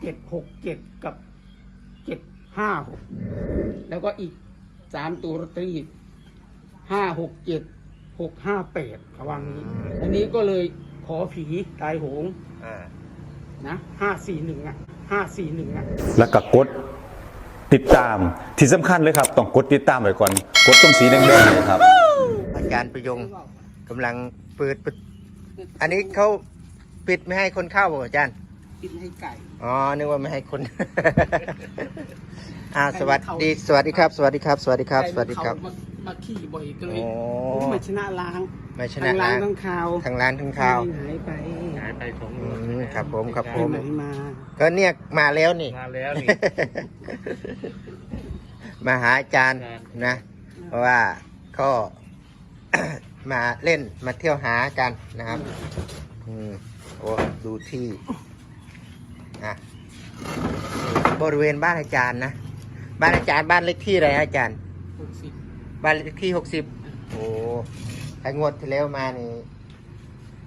เจ็ดหกเจ็ดกับเจ็ดห้าหกแล้วก็อีกสามตัวลอตเตอรี่ห้าหกเจ็ดหกห้าแปดเขาวางี้ อันนี้ก็เลยขอผีตายโหงอ่านะห้าสี่หนึ่งอะห้าสี่หนึ่งอะ แล้วก็กดติดตามที่สำคัญเลยครับ ต้องกดติดตามไว้ก่อน กดตรงสีแดงๆเนี่ยครับ อาจารย์ประยงกำลังเปิดประอันนี้เขาปิดไม่ให้คนเข้าบ่อาจารย์ กินให้ไก่ อ๋อ นึกว่าไม่ให้คน อ่า สวัสดี สวัสดีครับ สวัสดีครับ สวัสดีครับ สวัสดีครับ ไก่มันเขามามาขี่บ่อยก็เลยโอ้ ผมมาชนะล้างไม่ชนะทั้งล้างนะทั้งคาวทางร้านทางข้าวหายไปหายไปสองอืมครับผม ครับไปผมไหนมา ก็เนี่ยมาแล้วนี่ มาแล้วนี่ มาหาอาจารย์นะ เพราะว่าก็ มาเล่นมาเที่ยวหากันนะครับ อืมโอ้ดูที่ อะบริเวณบ้านอาจารย์นะบ้านอาจารย์บ้านเลขที่อะไรอาจารย์หกสิบบ้านเลขที่หกสิบโอ้ถ้างวดที่แล้วมานี่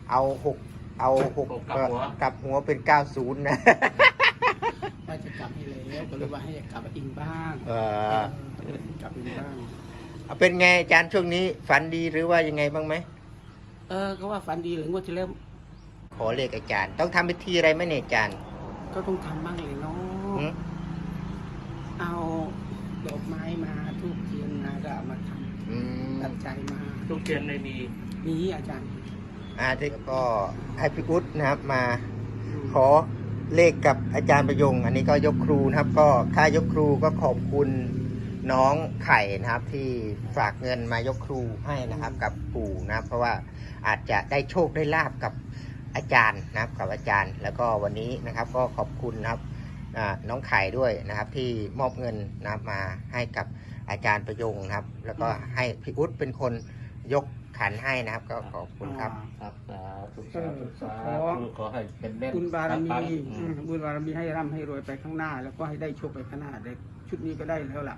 เอาหกเอาหกเอ่อกลับหัวเป็นเก้าศูนย์นะว่าจะกลับให้แล้วก็เลยว่าให้กลับอิงบ้างเออก็เลยกลับอิงบ้างเอาเป็นไงอาจารย์ช่วงนี้ ฝันดีหรือว่ายังไงบ้างไหมเออก็ว่าฝันดีหรืองวดที่แล้วขอเลขอาจารย์ ต้องทำพิธีอะไรไหมเนี่ยอาจารย์ ก็ต้องทำบ้างเลยเนาหืะมเอาดอกไม้มาทูบเทียนมาก็เอามาทอืมำตัดใจมาทุกเทียนในมีนี้อาจารย์อาที่ก็ให้พี่อุ๊ดนะครับมามขอเลขกับอาจารย์ประยง อันนี้ก็ยกครูนะครับ ก็ค่ายกครูก็ขอบคุณน้องไข่นะครับ ที่ฝากเงินมายกครูให้นะครับ กับปู่นะครับ เพราะว่าอาจจะได้โชคได้ลาบกับ อาจารย์นะครับกับอาจารย์ แล้วก็วันนี้นะครับก็ขอบคุณนะครับอ่าน้องไข่ด้วยนะครับที่มอบเงินนะครับมาให้กับอาจารย์ประยงนะครับ แล้วก็ให้พี่อุ๊ดเป็นคนยกขันให้นะครับ ก็ขอบคุณครับครับสาธุเอสาอธุสาขอธุขอให้เป็นเล่นบุญบารมีปังอืมบุญบารมีให้ร่ำให้รวยไปข้างหน้า แล้วก็ให้ได้โชคไปข้างหน้าได้ชุดนี้ก็ได้แล้วล่ะ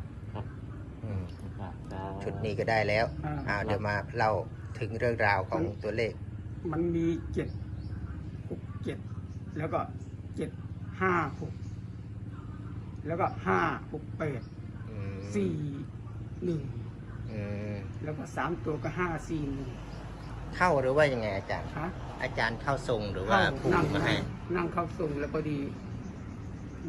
อืมครับสาธุชุดนี้ก็ได้แล้วอ่าอ่าเดี๋ยวมาเล่าถึงเรื่องราวของตัวเลข มันมีเจ็ดหกเจ็ด แล้วก็เจ็ดห้าหกแล้วก็ห้าหกแปดอืมสี่หนึ่งอืมแล้วก็สามตัวก็ห้าสี่หนึ่งเข้าหรือว่ายังไงอาจารย์ ฮะอาจารย์เข้าทรงหรือว่าผูนั่งมาให้นั่งเข้าทรงแล้วพอดี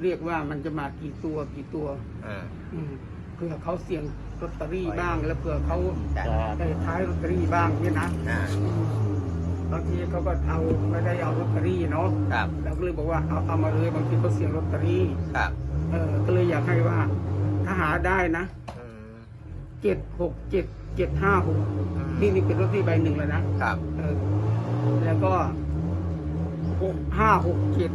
เรียกว่ามันจะมากี่ตัวกี่ตัว อ่าอืมเผื่อเขาเสี่ยงลอตเตอรี่บ้าง แล้วเผื่อเขาจ้ะได้ท้ายลอตเตอรี่บ้างเนี่ยนะอ่า บางทีเขาก็เอาไม่ได้เอาลอตเตอรี่เนาะครับเราก็เลยบอกว่าเอาเอามาเลยบางทีเขาเสี่ยงลอตเตอรี่ครับเออก็เลยอยากให้ว่าถ้าหาได้นะอืมเจ็ดหกเจ็ดเจ็ดห้าหกนี่นี่เป็นลอตเตอรี่ใบหนึ่งแล้วนะครับเออแล้วก็หกห้าหกเจ็ด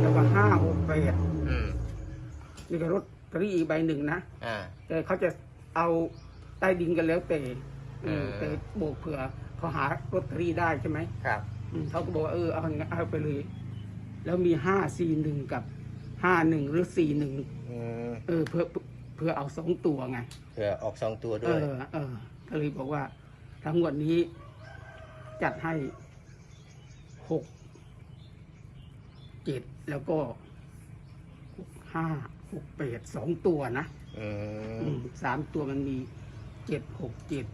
แล้วก็ห้าหกแปดอืมนี่ก็ลอตเตอรี่อีกใบหนึ่งนะอ่าแต่เขาจะเอาใต้ดินกันแล้วแต่ เออแต่โบกเผื่อเขาหาลอตเตอรี่ได้ใช่ไหมครับ อืมเขาก็บอกว่าเออเอางั้นเอาไปเลย แล้วมีห้าสี่หนึ่งกับห้าหนึ่งหรือสี่หนึ่งอืมเออเพื่อเพื่อเอาสองตัวไง เผื่อออกสองตัวเอด้วย อ เออก็เลยบอกว่าทั้งงวดนี้จัดให้หกเจ็ดแล้วก็หกห้าหกแปดสองตัวนะอือืมมสามตัวมันมีเจ็ดหกเจ็ด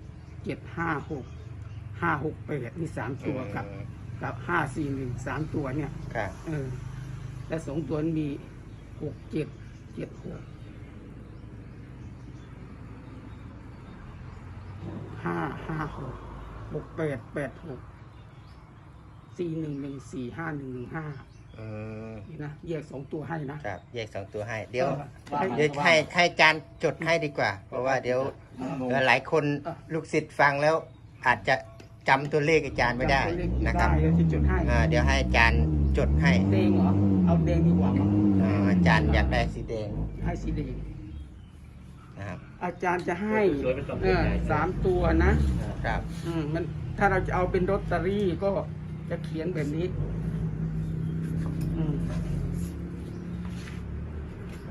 เจ็ดห้าหกห้าหกแปดนี่สามตัวกับอืมกับห้าสี่หนึ่งสามตัวเนี่ยครับเออและสองตัวนั้นมีหกเจ็ดเจ็ดหกห้าห้าหกหกแปดแปดหกสี่หนึ่งหนึ่งสี่ห้าหนึ่งหนึ่งห้า อืมนี่นะแยกสองตัวให้นะ ครับแยกสองตัวให้ เดี๋ยวออให้เดี๋ยวให้ให้อาจารย์จดให้ดีกว่า เพราะว่าเดี๋ยวเดี๋ยวหลายคนลูกศิษย์ฟังแล้ว อาจจะจำตัวเลขอาจารย์ไม่ได้นะครับได้เดี๋ยวจะจดให้อ่าเดี๋ยวให้อาจารย์จดให้แดงเหรอ เอาแดงดีกว่ามั้งอ่าอาจารย์อยากได้สีแดงให้สีแดงนะครับอาจารย์จะให้สวยเป็นสองเออใหญ่ สามตัวนะครับ อืมมันถ้าเราจะเอาเป็นลอตเตอรี่ก็จะเขียนแบบนี้อืม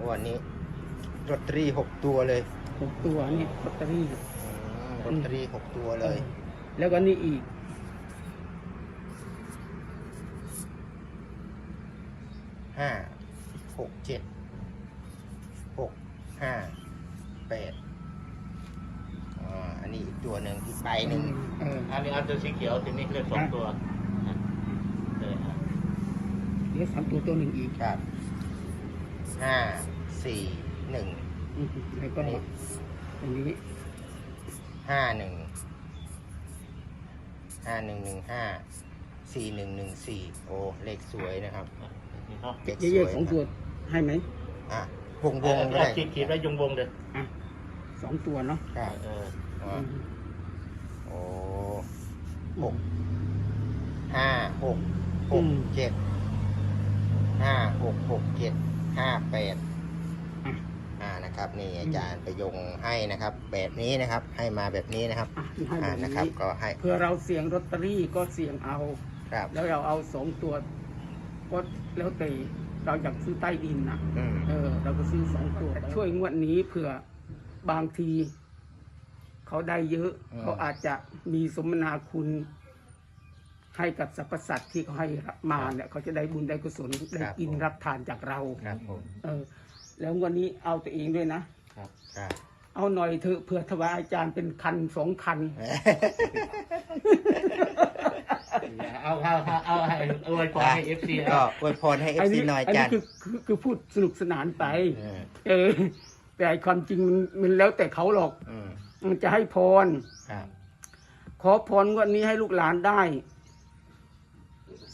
วันนี้ลอตเตอรี่หกตัวเลยหกตัวเนี่ยลอตเตอรี่อืมลอตเตอรี่หกตัวเลย แล้วก็นี่อีก ห้า หกเจ็ด หก ห้า แปดอ่าอันนี้อีกตัวหนึ่งอีกใบหนึ่งเอออันนี้อันตัวสีเขียวตัวนี้เลขสองตัวอะเอออะ เดี๋ยวสามตัวตัวหนึ่งอีกครับห้าสี่หนึ่งอืมแล้วก็อันนี้ห้าหนึ่งห้าหนึ่งหนึ่งห้าสี่หนึ่งหนึ่งสี่โอ้เลขสวยนะครับอะนี่เนาะเลขเยอะๆสองตัวให้ไหมอะวงวงก็เอาได้ขีดขีดไว้ยงวงเลยอะสองตัวเนาะครับเอออ่าอืมโอ้หกห้าหกหอืกมเจ็ด ห้าหกหกเจ็ดห้าแปดอะอ่านะครับ นี่อาจารย์ประยงให้นะครับ แบบนี้นะครับ ให้มาแบบนี้นะครับอะให้แบอ่าบนะครับนี้ก็ให้เพื่อเราเสี่ยงลอตเตอรี่ก็เสี่ยงเอาครับแล้วเราเอาสองตัวก็แล้วแต่เราอยากซื้อใต้ดินนะอืมเออ เราก็ซื้อสองตัว ช่วยงวดนี้เผื่อบางที เขาได้เยอะ เขาอาจจะมีสมนาคุณ ให้กับสรรพสัตว์ที่เขาให้มาเนี่ยเขาจะได้บุญได้กุศลได้กินรับทานจากเราครับผมเออ แล้วงวันนี้เอาตัวเองด้วยนะครับครับเอาหน่อยเถอะเผื่อถวายอาจารย์เป็นคันสองคัน เอาเอาเอาเอาให้เอาไว้ก่อนให้เอฟซีก็อวยพรให้เอฟซีหน่อยอัอาจานี้รย์คือคือคือพูดสนุกสนานไป เออเออแต่ไอ้ความจริงมันมันแล้วแต่เขาหรอกอืมมันจะให้พรครับขอพรงวันนี้ให้ลูกหลานได้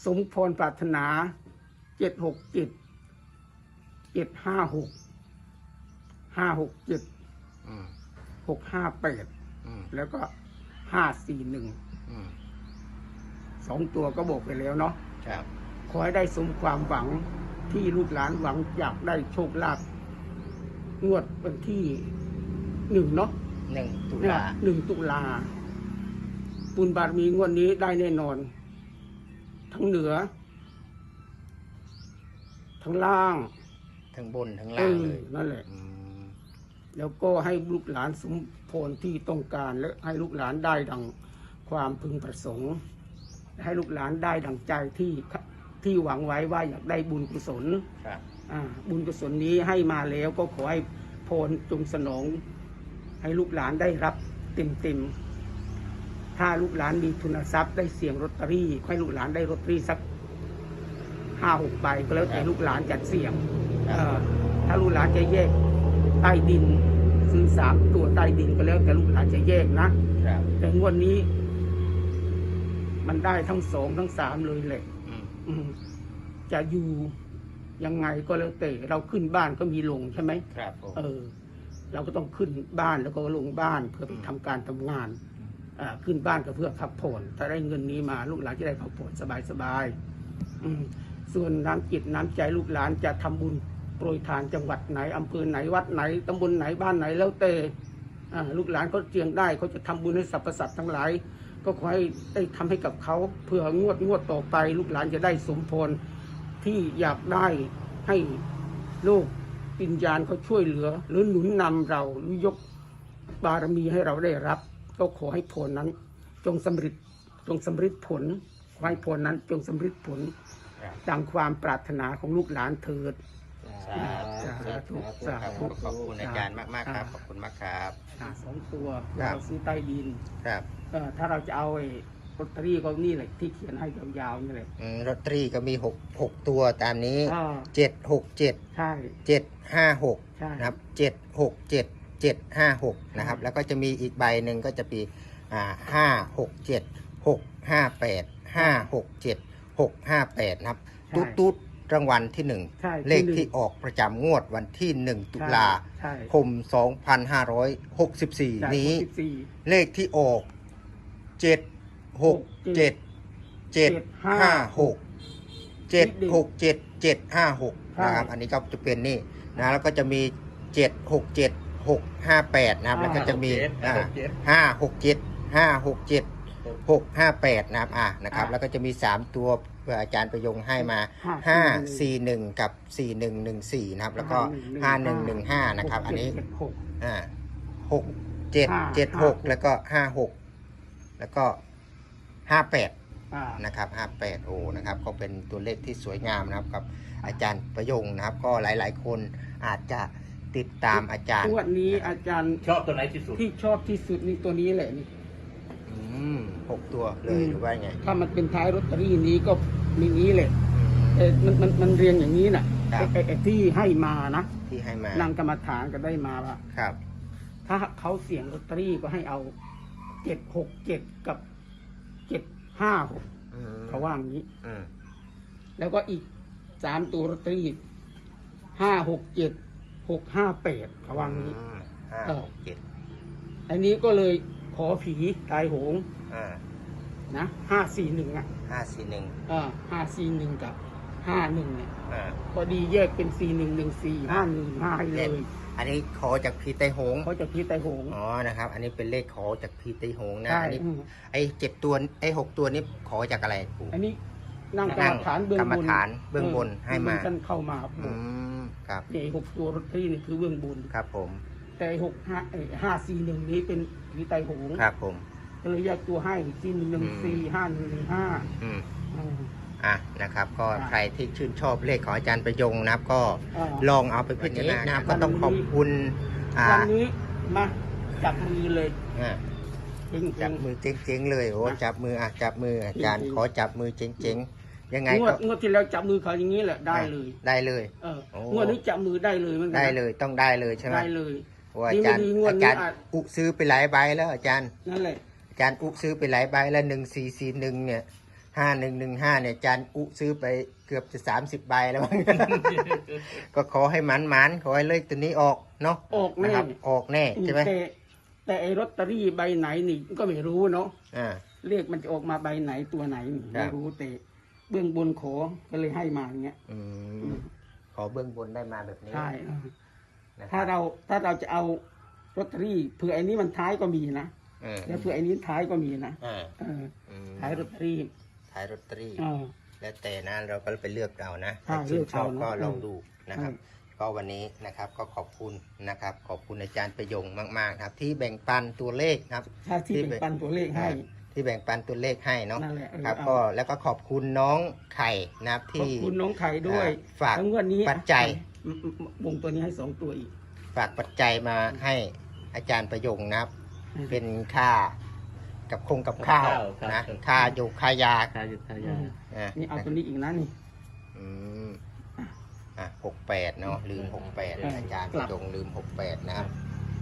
สมพรปรารถนาเจ็ดหกเจ็ดเจ็ดห้าหกห้าหกเจ็ดอืมหกห้าแปดอืมแล้วก็ห้าสี่หนึ่งอืมสองตัวก็บอกไปแล้วเนาะครับขอให้ได้สมความหวังที่ลูกหลานหวังอยากได้โชคลาภงวดวันที่หนึ่งเนาะ หนึ่งตุเนี่ยลา หนึ่งตุลาปุญบารมีงวดนี้ได้แน่นอน ทั้งเหนือ ทั้งล่างทั้งบนทั้งเอล่างอเลยนั่นแหละ อืมแล้วก็ให้ลูกหลานสมพรที่ต้องการและให้ลูกหลานได้ดังความพึงประสงค์ ให้ลูกหลานได้ดังใจที่ที่หวังไว้ว่าอยากได้บุญกุศลครับ อ่าบุญกุศลนี้ให้มาแล้วก็ขอให้พรจงสนอง ให้ลูกหลานได้รับเต็มเต็มๆ ถ้าลูกหลานมีทุนทรัพย์ได้เสี่ยงลอตเตอรี่ให้ลูกหลานได้ลอตเตอรี่สักห้าหกใบก็แล้วแต่ลูกหลานจัดเสี่ยงเอ่อถ้าลูกหลานจะแยกใต้ดินซื้อสามตัวใต้ดินก็แล้วแต่ลูกหลานจะแยกนะครับแต่งวดนี้ มันได้ทั้งสองทั้งสามเลยแหละอืมอืมจะอยู่ยังไงก็แล้วแต่เราขึ้นบ้านก็มีลงใช่ไหมครับผมเออ เราก็ต้องขึ้นบ้านแล้วก็ลงบ้านเพื่อไปทำการทำงานอ่า ขึ้นบ้านก็เพื่อพักผ่อนถ้าได้เงินนี้มาลูกหลานจะได้พักผ่อนสบายสบายๆส่วนน้ำจิตน้ำใจลูกหลานจะทำบุญโปรยทานจังหวัดไหนอำเภอไหนวัดไหนตำบลไหนบ้านไหนแล้วแต่ลูกหลานเขาเจียงได้เขาจะทำบุญให้สรรพสัตว์ทั้งหลาย ก็ขอให้ได้ทำให้กับเขาเพื่องวดงวดต่อไป ลูกหลานจะได้สมพรที่อยากได้ให้โลกปิญญาณเขาช่วยเหลือ หรือหนุนนำเราหรือยกบารมีให้เราได้รับ ก็ขอให้ผลนั้น จงสำเร็จจงสำเร็จผลขอให้ผลนั้น จงสำเร็จผลครับดังความปรารถนาของลูกหลานเถิดสาธุสาธุครับขอบคุณอาจารย์มากๆครับ ขอบคุณมากครับอ่าสองตัวครับเราซื้อใต้ดินครับเออถ้าเราจะเอาไอ้ลอตเตอรี่ก็นี่แหละที่เขียนให้ยาวๆนี่แหละอืมลอตเตอรี่ก็มีหกหกตัวตามนี้อ่าเจ็ดหกเจ็ดใช่เจ็ดห้าหกใช่นะครับเจ็ดหกเจ็ด เจ็ดห้าหกนะครับแล้วก็จะมีอีกใบหนึ่งก็จะมีอ่าห้าหกเจ็ดหกห้าแปดห้าหกเจ็ดหกห้าแปดนะครับใช่ตุ๊ดตุ๊ดรางวัลที่หนึ่งใช่เลขหนึ่งที่ออกประจำงวดวันที่หนึ่งตุลาใช่ คมสองพันห้าร้อยหกสิบสี่ใช่นี้หกสิบสี่เลขที่ออกเจ็ดหกเจ็ดเจ็ดห้าหกเจ็ดหกเจ็ดเจ็ดห้าหกนะครับ อันนี้ก็จะเป็นนี่นะแล้วก็จะมีเจ็ดหกเจ็ด หกห้าแปดนะครับ แล้วก็จะมีอ่าห้าหกเจ็ดห้าหกเจ็ดหกห้าแปดนะครับอ่านะครับ แล้วก็จะมีสามตัวเพื่ออาจารย์ประยงให้มาห้าสี่หนึ่งกับสี่หนึ่งหนึ่งสี่นะครับ แล้วก็ห้าหนึ่งหนึ่งห้านะครับ อันนี้หกเจ็ดหกอ่าหกเจ็ดห้าเจ็ดหกห้าหกแล้วก็ห้าหกแล้วก็ห้าแปดอ่านะครับ58โอ้นะครับ ก็เป็นตัวเลขที่สวยงามนะครับกับอาจารย์ประยงนะครับ ก็หลาย ๆ คนอาจจะ ติดตามอาจารย์ งวดนี้อาจารย์ชอบตัวไหนที่สุด ที่ชอบที่สุดนี่ตัวนี้แหละนี่ อืมหกตัวเลอืยมหรือว่าไงถ้ามันเป็นท้ายรถตอรี่นี้ก็มีนี้แหละอืมเอ่อมันมันมันเรียงอย่างนี้น่ะครับ ไอ้ไอ้ไอ้ที่ให้มานะที่ให้มานางกรรมฐานก็ได้มาว่าครับ ถ้าเขาเสี่ยงลอตเตอรี่ก็ให้เอาเจ็ดหกเจ็ดกับเจ็ดห้าหกอืมเขาว่าอย่างนี้ อืมแล้วก็อีกสามตัวลอตเตอรี่ห้าหกเจ็ด หกห้าแปดเขาว่าอย่างนี้ อืมห้าเออ หกเจ็ดอันนี้ก็เลยขอผีตายโหงอ่านะห้าสี่หนึ่งอะห้าสี่หนึ่งอ่าห้าสี่หนึ่งกับห้าหนึ่งเนี่ยอ่า พอดีแยกเป็นสี่หนึ่งหนึ่งสี่ห้าหนึ่งห้าเลเลขยอันนี้ขอจากพีไตหงเขาจะผีตายโหง อ๋อนะครับ อันนี้เป็นเลขขอจากพีไตหงนะใช่อันนี้อืม ไอ้เจ็ดตัวไอ้หกตัวนี้ขอจากอะไรปู่อันนี้ นั่งกรรมฐานเบื้องกรรมบนฐานเบื้องบนให้มา ท่านเข้ามาอืมครับเนี่ยหกตัวรถที่นี่คือเบื้องบน ครับผมแต่หกห้าเอ้ยห้าสี่หนึ่งนี้เป็นผีไตายโหงครับผม ก็เลยแยกตัวให้สี่หนึ่งหนึ่งสี่ห้าหนึ่งหนึ่งห้าอืมอืม อะนะครับ ก็อ่าใครที่ชื่นชอบเลขของอาจารย์ประยงนะครับ ก็อ่า ลองเอาไปพิจารณานะครับก็ต้องขอบคุณอ่าวันนี้มาจับมือเลยอ่า จริงจับมือเจ๊งๆเลยโอ้นะจับมืออะจับมืออาจารย์จริงๆ ขอจับมือเจ๊งๆ ยังไงงวก็ดงวดที่แล้วจับมือเขาอย่างนี้แหละได้เลย ได้เลยเออโอ้ งวดนี้จับมือได้เลยเหมือนกัได้นะเลยต้องได้เลยใช่ไหมได้เลย โอ้อาจารย์ดีไม่ดีงวดอานี้จารย์อาจ อุซื้อไปหลายใบแล้วอาจารย์ นั่นแหละ อาจารย์อุซื้อไปหลายใบแล้วหนึ่งสี่สี่หนึ่งเนี่ยห้าหนึ่งหนึ่งห้าเนี่ยอาจารย์อุซื้อไปเกือบจะสามสิบใบแล้วมั้ง ก็ขอให้หมันหมันๆขอให้เลขตัวนี้ออกเนาะออกนะแน่ครับออกแน่ใช่ไหมแต่แต่ไอ้ลอตเตอรี่ใบไหนนี่ก็ไม่รู้เนาะอ่า เลขมันจะออกมาใบไหนตัวไหนนี่ครัไม่บ รู้แต่ เบื้องบนขอก็เลยให้มาอย่างเงี้ยอืมขอเบื้องบนได้มาแบบนี้ใช่เออนะคถ้าบเราถ้าเราจะเอาลอตเตอรี่เผื่อไอ้นี้มันท้ายก็มีนะเออแล้วเผื่อไอ้นี้ท้ายก็มีนะอ่าเอออืมท้ายลอตเตอรี่ท้ายลอตเตอรี่ เออ แล้วแต่นะเราก็ไปเลือกเอานะใช่ถ้าชื่นชอบเลือกเอานะก็ลองดูนะครับใช่ก็วันนี้นะครับก็ขอบคุณนะครับ ขอบคุณอาจารย์ประยงมากๆครับ ที่แบ่งปันตัวเลขนะครับ ถ้าที่เป็น ปันตัวเลขให้ ที่แบ่งปันตัวเลขให้เนาะนั่นแหละเออครับ เอา ก็แล้วก็ขอบคุณน้องไข่นะครับขอบที่คุณน้องไข่ด้วยอ่าฝากทั้งงวดนี้ปัจจัย อืมอืมอืมวงตัวนี้ให้สองตัวอีก ฝากปัจจัยมาให้อาจารย์ประยงนะครับอืมเป็นค่ากับคงกับข้าวครับนะครับ ค่าอยู่ค่ายาทายาทาอืยามอะนี่เอาตัวนี้อีกนะนี่ อืมอะหกแปดเนาะลืมหกแปดเอออาจารย์กปลับระยงลืมหกแปดนะครับ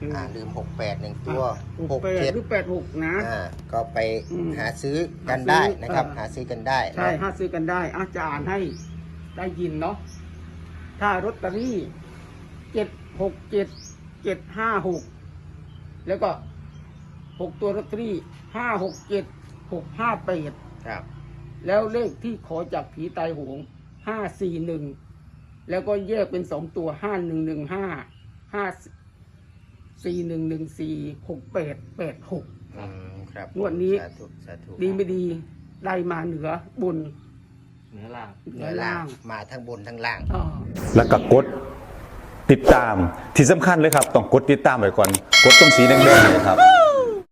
อืมอ่าลืมหกแปดหนึ่งตัวหหกกแปดเจ็ดหรือแปดหกนะอ่าก็ไปอืมหาซื้อกันหาซื้อได้นะครับเออหาซื้อกันได้ใช่นะห้าซื้อกันได้อาจารย์ให้ได้ยินเนาะถ้ารถตอรี่เจ็ดหกเจ็ดเจ็ดห้าหกแล้วก็หกตัวลอตเตอรี่ห้าหกเจ็ดหกห้าแปดครับ แล้วเลขที่ขอจากผีตายโหงห้าสี่หนึ่งแล้วก็แยกเป็นสองตัวห้าหนึ่งหนึ่งห้าห้า สี่หนึ่งหนึ่งสี่หกแปดแปดหก อืมครับงวดนี้ สาธุสาธุดีไม่ดีได้มาเหนือบนเหนือล่าง เหเหนืนืออล่าล่างงมาทั้งบนทั้งล่าง อ่า แล้วก็กดติดตามที่สำคัญเลยครับ ต้องกดติดตามไว้ก่อน กดตรงสีแดงๆเนยครับ